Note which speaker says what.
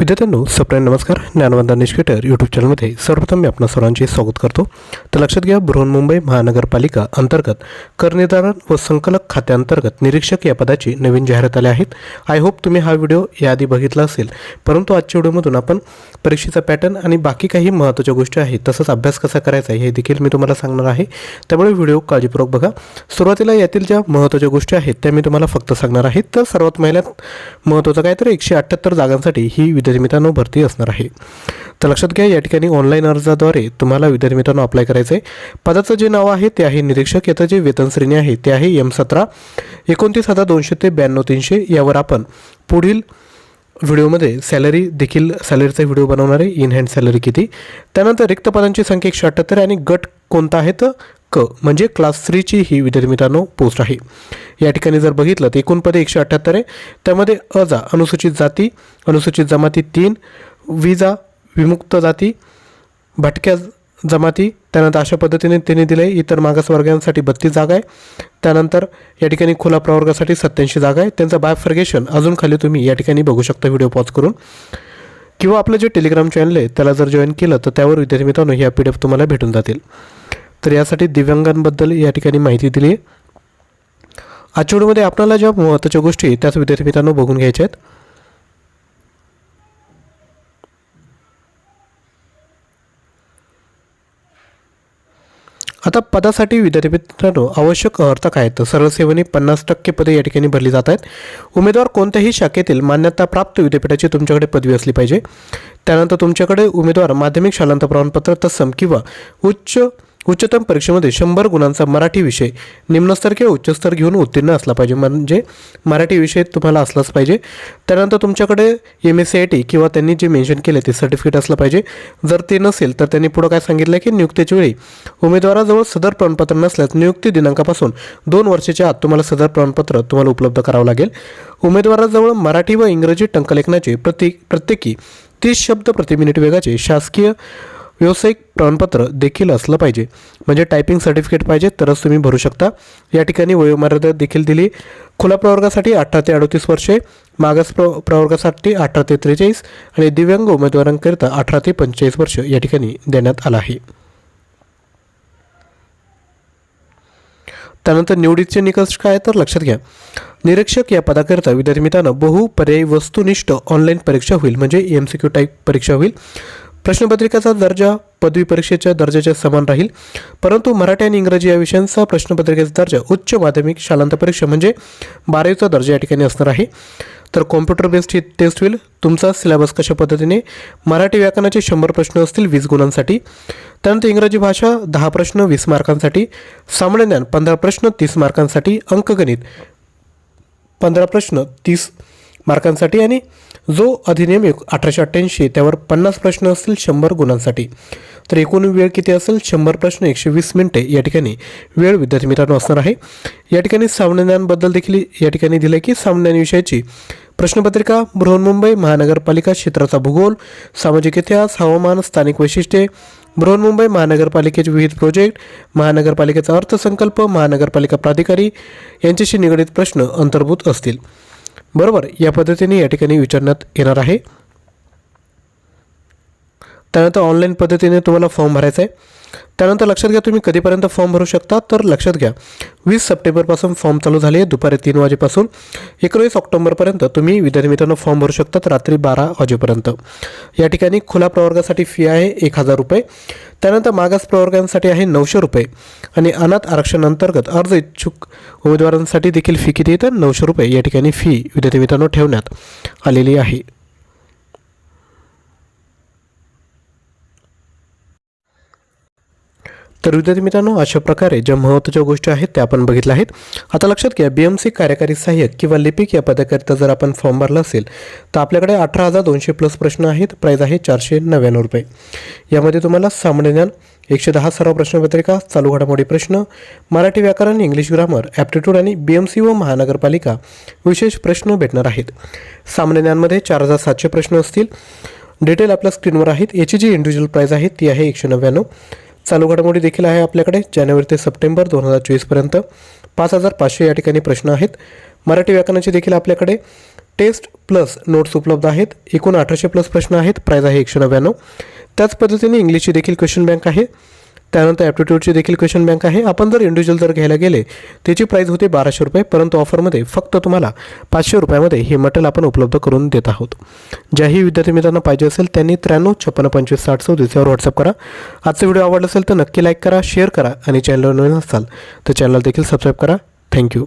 Speaker 1: विद्यार्थ्यांनो सप्राय नमस्कार. ज्ञानवंदा निष्केटर यूट्यूब चॅनलमध्ये सर्वप्रथम मी आपणा सर्वांचे स्वागत करतो. तर लक्षात घ्या बृहन्मुंबई महानगरपालिका अंतर्गत करनिर्धारण व संकलक खात्याअंतर्गत निरीक्षक या पदाची नवीन जाहिरात आल्या आहेत. आय होप तुम्ही हा व्हिडिओ याआधी बघितला असेल. परंतु आजच्या व्हिडिओमधून आपण परीक्षेचा पॅटर्न आणि बाकी काही महत्त्वाच्या गोष्टी आहेत तसंच अभ्यास कसा करायचा आहे हे देखील मी तुम्हाला सांगणार आहे. त्यामुळे व्हिडिओ काळजीपूर्वक बघा. सुरुवातीला यातील ज्या महत्त्वाच्या गोष्टी आहेत त्या मी तुम्हाला फक्त सांगणार आहे. तर सर्वात महिन्यात महत्त्वाचं काय तर एकशे अठ्ठ्याहत्तर जागांसाठी ही विद्या विद्यार्थी मित्रांनो भरती असणार आहे. तर लक्षात घ्या या ठिकाणी ऑनलाईन अर्जाद्वारे तुम्हाला विद्यार्थी मित्रांनो अप्लाय करायचं आहे पदाचं जे नाव आहे ते आहे निरीक्षक. याचं जे वेतन श्रेणी आहे ते आहे एम सतरा. एकोणतीस हजार दोनशे ते ब्याण्णव तीनशे यावर आपण पुढील व्हिडिओमध्ये सॅलरी देखील सॅलरीचा व्हिडिओ बनवणार आहे. इन हँड सॅलरी किती? त्यानंतर रिक्त पदांची संख्या एकशे अठ्ठ्याहत्तर आणि गट कोणता आहे तर क म्हणजे क्लास थ्रीची ही विद्यार्थी मित्रांनो पोस्ट आहे. या ठिकाणी जर बघितलं तर एकूण पदे एकशे अठ्ठ्याहत्तर आहे. त्यामध्ये अजा अनुसूचित जाती अनुसूचित जमाती तीन विजा विमुक्त जाती भटक्या जमाती त्यानंतर अशा पद्धतीने त्यांनी दिलं आहे इतर मागासवर्गांसाठी बत्तीस जागा आहे. त्यानंतर या ठिकाणी खुला प्रवर्गासाठी सत्याऐंशी जागा आहे. त्यांचं बायफर्गेशन अजून खाली तुम्ही या ठिकाणी बघू शकता व्हिडिओ पॉज करून. किंवा आपलं जे टेलिग्राम चॅनल आहे त्याला जर जॉईन केलं तर त्यावर विद्यार्थी मित्रांनो ह्या पी डी एफ तुम्हाला भेटून जातील. तर यासाठी दिव्यांगांबद्दल या ठिकाणी माहिती दिली आहे. आजच्या व्हिडिओमध्ये आपल्याला ज्या महत्त्वाच्या गोष्टी आहेत, त्याच विद्यार्थी मित्रांनो बघून घ्यायच्या आहेत. आता पदासाठी विद्यार्थी मित्रांनो आवश्यक अर्थ काय तर सरळ सेवेने पन्नास टक्के पदे या ठिकाणी भरली जात आहेत. उमेदवार कोणत्याही शाखेतील मान्यताप्राप्त विद्यापीठाची तुमच्याकडे पदवी असली पाहिजे. त्यानंतर तुमच्याकडे उमेदवार माध्यमिक शालांत प्रमाणपत्र तत्सम किंवा उच्च उच्चतम परीक्षेमध्ये शंभर गुणांचा मराठी विषय निम्नस्तर किंवा उच्चस्तर घेऊन उत्तीर्ण असला पाहिजे. म्हणजे मराठी विषय तुम्हाला असलाच पाहिजे. त्यानंतर तुमच्याकडे M S C I T किंवा त्यांनी जे मेन्शन केले ते सर्टिफिकेट असलं पाहिजे. जर ते नसेल तर त्यांनी पुढं काय सांगितलं की नियुक्तीच्या वेळी उमेदवाराजवळ सदर प्रमाणपत्र नसल्यास नियुक्ती दिनांकापासून दोन वर्षाच्या आत तुम्हाला सदर प्रमाणपत्र तुम्हाला उपलब्ध करावं लागेल. उमेदवाराजवळ मराठी व इंग्रजी टंकलेखनाचे प्रति प्रत्येकी तीस शब्द प्रति मिनिट वेगाचे शासकीय व्यावसायिक प्रमाणपत्र देखील असलं पाहिजे. म्हणजे टायपिंग सर्टिफिकेट पाहिजे तरच तुम्ही भरू शकता. या ठिकाणी वयोमर्यादा देखील दिली. खुला प्रवर्गासाठी अठरा ते अडतीस वर्षे मागास प्र प्रवर्गासाठी अठरा ते त्रेचाळीस आणि दिव्यांग उमेदवारांकरिता अठरा ते पंचेचाळीस वर्ष या ठिकाणी देण्यात आलं आहे. त्यानंतर निवडीचे निकष काय तर लक्षात घ्या. निरीक्षक या पदाकरिता विद्यार्थी मित्रांनो बहु पर्यायी वस्तुनिष्ठ ऑनलाईन परीक्षा होईल. म्हणजे एम सी क्यू टाईप परीक्षा होईल. प्रश्नपत्रिकेचा दर्जा पदवी परीक्षेच्या दर्जाच्या समान राहील. परंतु मराठी आणि इंग्रजी या विषयांचा प्रश्नपत्रिकेचा दर्जा उच्च माध्यमिक शालांत परीक्षा म्हणजे बारावीचा दर्जा या ठिकाणी असणार आहे. तर कॉम्प्युटर बेस्ड ही टेस्ट होईल. तुमचा सिलेबस कशा पद्धतीने? मराठी व्याकरणाचे शंभर प्रश्न असतील वीस गुणांसाठी. त्यानंतर इंग्रजी भाषा दहा प्रश्न वीस मार्कांसाठी. सामान्य ज्ञान पंधरा प्रश्न तीस मार्कांसाठी. अंकगणित पंधरा प्रश्न तीस मार्कांसाठी आणि जो अधिनियम एक अठराशे अठ्ठ्याऐंशी त्यावर पन्नास प्रश्न असतील शंभर गुणांसाठी. तर एकूण वेळ किती असेल? शंभर प्रश्न एकशे वीस मिनिटे. या ठिकाणी वेळ विद्यार्थी मित्रांनो असणार आहे. या ठिकाणी सामान्य देखील या ठिकाणी दिलं आहे की सामान्य प्रश्नपत्रिका बृहन्मुंबई महानगरपालिका क्षेत्राचा भूगोल सामाजिक इतिहास हवामान स्थानिक वैशिष्ट्ये बृहन्मुंबई महानगरपालिकेचे विविध प्रोजेक्ट महानगरपालिकेचा अर्थसंकल्प महानगरपालिका प्राधिकारी यांच्याशी निगडीत प्रश्न अंतर्भूत असतील. बरोबर या पद्धतीने या ठिकाणी विचारण्यात येणार आहे. त्यानंतर ऑनलाईन पद्धतीने तुम्हाला फॉर्म भरायचा आहे त्यानंतर लक्षात घ्या तुम्ही कधीपर्यंत फॉर्म भरू शकता तर लक्षात घ्या. वीस सप्टेंबरपासून फॉर्म चालू झाले आहे दुपारी तीन वाजेपासून. एकोणीस ऑक्टोबरपर्यंत तुम्ही विद्यार्थी मित्रांनो फॉर्म भरू शकतात रात्री बारा वाजेपर्यंत. या ठिकाणी खुला प्रवर्गासाठी फी आहे एक हजार रुपये. त्यानंतर मागास प्रवर्गांसाठी आहे नऊशे रुपये. आणि अनाथ आरक्षण अंतर्गत अर्ज इच्छुक उमेदवारांसाठी देखील फी किती तर नऊशे रुपये. या ठिकाणी फी विद्यार्थी मित्रांनो ठेवण्यात आलेली आहे. तर विद्यार्थी मित्रांनो अशा प्रकारे ज्या महत्त्वाच्या गोष्टी आहेत त्या आपण बघितल्या आहेत. आता लक्षात घ्या बी एम सी कार्यकारी सहाय्यक किंवा लिपिक या पदाकरिता जर आपण फॉर्म भरला असेल तर आपल्याकडे अठरा हजार दोनशे प्लस प्रश्न आहेत. प्राईज आहे चारशे नव्याण्णव रुपये. यामध्ये तुम्हाला सामान्य ज्ञान एकशे दहा सराव प्रश्नपत्रिका चालू घडामोडी प्रश्न मराठी व्याकरण इंग्लिश ग्रामर ॲप्टिट्यूड आणि बी एम सी व महानगरपालिका विशेष प्रश्न भेटणार आहेत. सामान्य ज्ञानमध्ये चार हजार सातशे प्रश्न असतील. डिटेल आपल्या स्क्रीनवर आहेत. याची जी इंडिव्हिज्युअल प्राईज आहे ती आहे एकशे नव्याण्णव. चालू घडामोडी देखील आहे आपल्याकडे. जानेवारी ते सप्टेंबर दोन हजार चोवीसपर्यंत पाच हजार पाचशे या ठिकाणी प्रश्न आहेत. मराठी व्याकरणाचे देखील आपल्याकडे टेस्ट प्लस नोट्स उपलब्ध आहेत. एकूण अठराशे प्लस प्रश्न आहेत. प्राईज आहे एकशे नव्याण्णव. त्याच पद्धतीने इंग्लिशची देखील क्वेश्चन बँक आहे. त्यानंतर ॲप्टिट्यूडची देखील क्वेश्चन बँक आहे. आपण जर इंडिव्हिज्युअल जर घ्यायला गेले त्याची प्राईस होते बाराशे रुपये परंतु ऑफरमध्ये फक्त तुम्हाला पाचशे रुपयामध्ये हे मटेरियल आपण उपलब्ध करून देत आहोत. ज्याही विद्यार्थी मित्रांना पाहिजे असेल त्यांनी त्र्याण्णव छप्पन्न पंचवीस साठ चौतीस यावर व्हॉट्सअप करा. आजचा व्हिडिओ आवडला असेल तर नक्की लाईक करा शेअर करा आणि चॅनलवर नवीन असाल तर चॅनल देखील सबस्क्राईब करा. थँक्यू